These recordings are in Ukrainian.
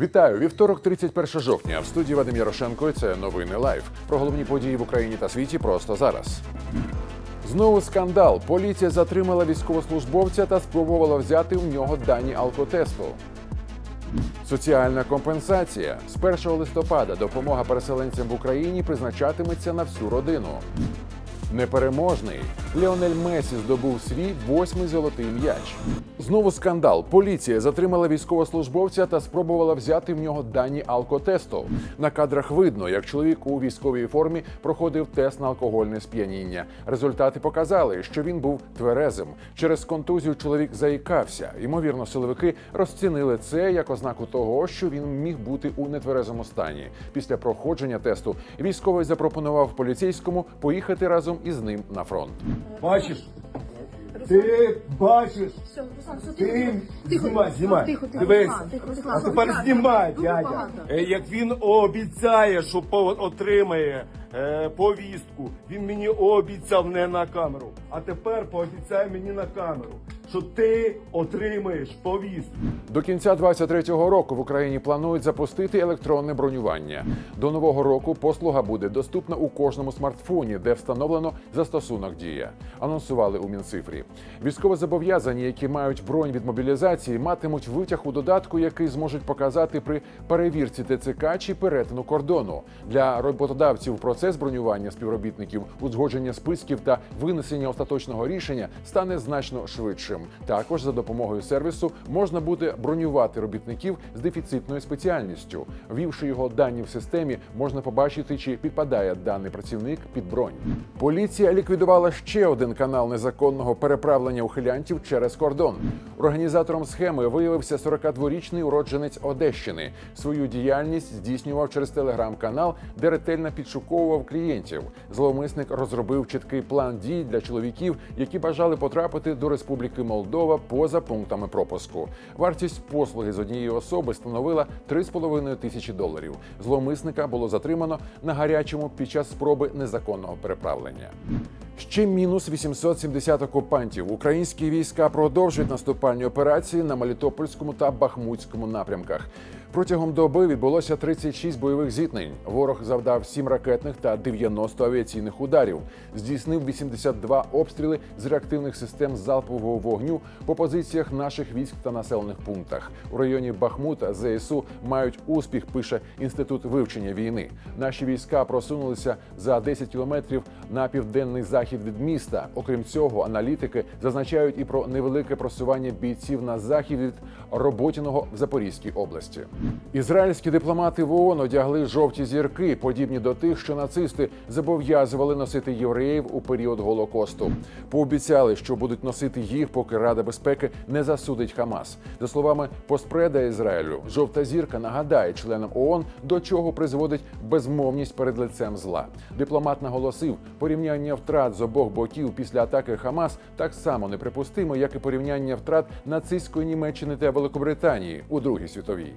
Вітаю! Вівторок, 31 жовтня. В студії Вадим Ярошенко. і Це новини лайв. Про головні події в Україні та світі просто зараз. Знову скандал. Поліція затримала військовослужбовця та спробувала взяти у нього дані алкотесту. Соціальна компенсація з 1 листопада допомога переселенцям в Україні призначатиметься на всю родину. Непереможний Леонель Месі здобув свій восьмий золотий м'яч. Знову скандал. Поліція затримала військовослужбовця та спробувала взяти в нього дані алкотесту. На кадрах видно, як чоловік у військовій формі проходив тест на алкогольне сп'яніння. Результати показали, що він був тверезим. Через контузію чоловік заїкався. Ймовірно, силовики розцінили це як ознаку того, що він міг бути у нетверезому стані. Після проходження тесту військовий запропонував поліцейському поїхати разом із ним на фронт. Бачиш? Ти бачиш? Все, Руслан, все, Ти тихо. знімай, знімай. Тихо, тихо, Дивись. Руслан, тихо, Руслан. А тепер Руслан, знімай, дуже дядя. багато. Е, Як він обіцяє, що по- отримає е, повістку, він мені обіцяв не на камеру. А тепер пообіцяй мені на камеру, що ти отримаєш повістку. До кінця 2023 року в Україні планують запустити електронне бронювання. До нового року послуга буде доступна у кожному смартфоні, де встановлено застосунок дія. Анонсували у Мінцифрі. Військовозобов'язані, які мають бронь від мобілізації, матимуть витяг у додатку, який зможуть показати при перевірці ТЦК чи перетину кордону. Для роботодавців процес бронювання співробітників, узгодження списків та винесення остаточного рішення стане значно швидшим. Також за допомогою сервісу можна буде бронювати робітників з дефіцитною спеціальністю. Ввівши його дані в системі, можна побачити, чи підпадає даний працівник під бронь. Поліція ліквідувала ще один канал незаконного переправлення ухилянтів через кордон. Організатором схеми виявився 42-річний уродженець Одещини. Свою діяльність здійснював через телеграм-канал, де ретельно підшуковував клієнтів. Зловмисник розробив чіткий план дій для чоловіків, які бажали потрапити до Республіки Молдова поза пунктами пропуску. Вартість послуги з однієї особи становила 3,5 тисячі доларів. Зловмисника було затримано на гарячому під час спроби незаконного переправлення. Ще мінус 870 окупантів. Українські війська продовжують наступальні операції на Мелітопольському та Бахмутському напрямках. Протягом доби відбулося 36 бойових зіткнень. Ворог завдав 7 ракетних та 90 авіаційних ударів. Здійснив 82 обстріли з реактивних систем залпового вогню по позиціях наших військ та населених пунктах. У районі Бахмута ЗСУ мають успіх. Пише інститут вивчення війни. Наші війська просунулися за 10 кілометрів на південний захід від міста. Окрім цього, аналітики зазначають і про невелике просування бійців на захід від Роботіного в Запорізькій області. Ізраїльські дипломати в ООН одягли жовті зірки, подібні до тих, що нацисти зобов'язували носити євреїв у період голокосту. Пообіцяли, що будуть носити їх, поки Рада безпеки не засудить Хамас. За словами постпреда Ізраїлю, жовта зірка нагадає членам ООН, до чого призводить безмовність перед лицем зла. Дипломат наголосив, порівняння втрат з обох боків після атаки Хамас так само неприпустимо, як і порівняння втрат нацистської Німеччини та Великобританії у Другій світовій.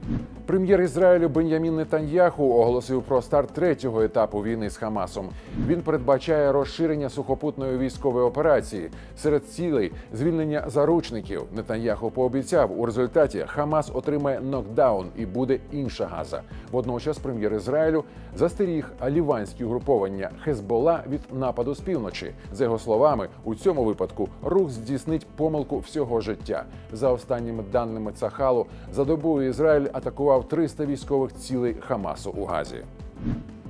Прем'єр Ізраїлю Бен'ямін Нетаньяху оголосив про старт третього етапу війни з Хамасом. Він передбачає розширення сухопутної військової операції серед цілей звільнення заручників. Нетаньяху пообіцяв у результаті Хамас отримає нокдаун і буде інша газа. Водночас прем'єр Ізраїлю застеріг ліванські угруповання Хезбола від нападу з півночі. За його словами, у цьому випадку рух здійснить помилку всього життя. За останніми даними Цахалу, за добу Ізраїль атакував 300 військових цілей Хамасу у Газі.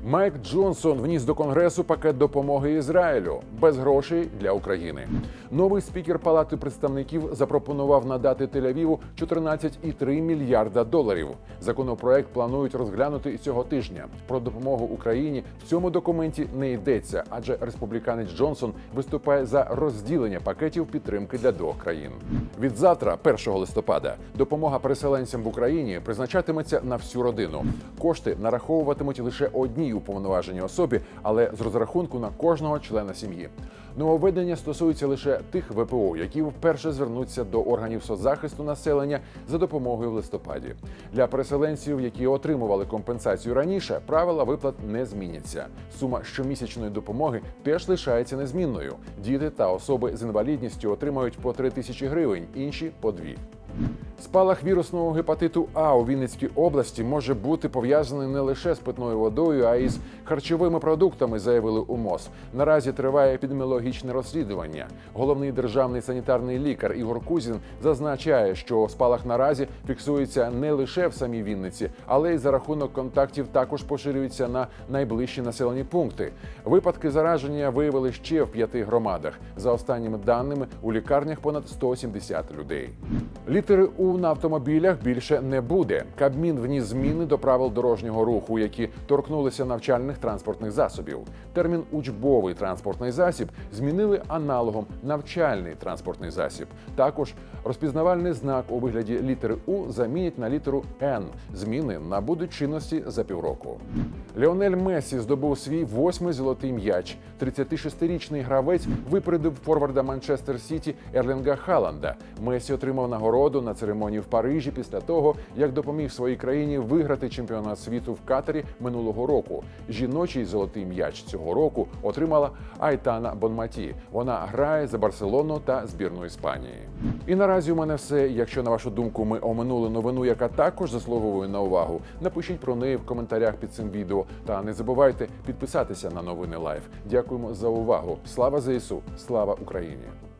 Майк Джонсон вніс до конгресу пакет допомоги Ізраїлю без грошей для України. Новий спікер Палати представників запропонував надати Тель-Авіву 14,3 мільярда доларів. Законопроект планують розглянути і цього тижня. Про допомогу Україні в цьому документі не йдеться, адже республіканець Джонсон виступає за розділення пакетів підтримки для двох країн. Від завтра, 1 листопада, допомога переселенцям в Україні призначатиметься на всю родину. Кошти нараховуватимуть лише одній уповноваженій особі, але з розрахунку на кожного члена сім'ї. Нововведення стосується лише тих ВПО, які вперше звернуться до органів соцзахисту населення за допомогою в листопаді. Для переселенців, які отримували компенсацію раніше, правила виплат не зміняться. Сума щомісячної допомоги теж лишається незмінною. Діти та особи з інвалідністю отримають по 3 тисячі гривень, інші по 2. Спалах вірусного гепатиту А у Вінницькій області може бути пов'язаний не лише з питною водою, а й з харчовими продуктами, заявили у МОЗ. Наразі триває епідеміологічне розслідування. Головний державний санітарний лікар Ігор Кузін зазначає, що спалах наразі фіксується не лише в самій Вінниці, але й за рахунок контактів також поширюється на найближчі населені пункти. Випадки зараження виявили ще в п'яти громадах. За останніми даними у лікарнях понад 170 людей. Літери У на автомобілях більше не буде. Кабмін вніс зміни до правил дорожнього руху, які торкнулися навчальних транспортних засобів. Термін учбовий транспортний засіб змінили аналогом навчальний транспортний засіб. Також розпізнавальний знак у вигляді літери У замінять на літеру Н. Зміни набудуть чинності за півроку. Леонель Мессі здобув свій восьмий золотий м'яч. 36-річний гравець випередив форварда Манчестер Сіті Ерлінга Халанда. Месі отримав нагороду на церемонії в Парижі після того, як допоміг своїй країні виграти чемпіонат світу в Катарі минулого року. Жіночий золотий м'яч цього року отримала Айтана Бонматі. Вона грає за Барселону та збірну Іспанії. І наразі у мене все. Якщо на вашу думку ми оминули новину, яка також заслуговує на увагу, напишіть про неї в коментарях під цим відео. Та не забувайте підписатися на новини Лайф. Дякуємо за увагу. Слава ЗСУ! Слава Україні!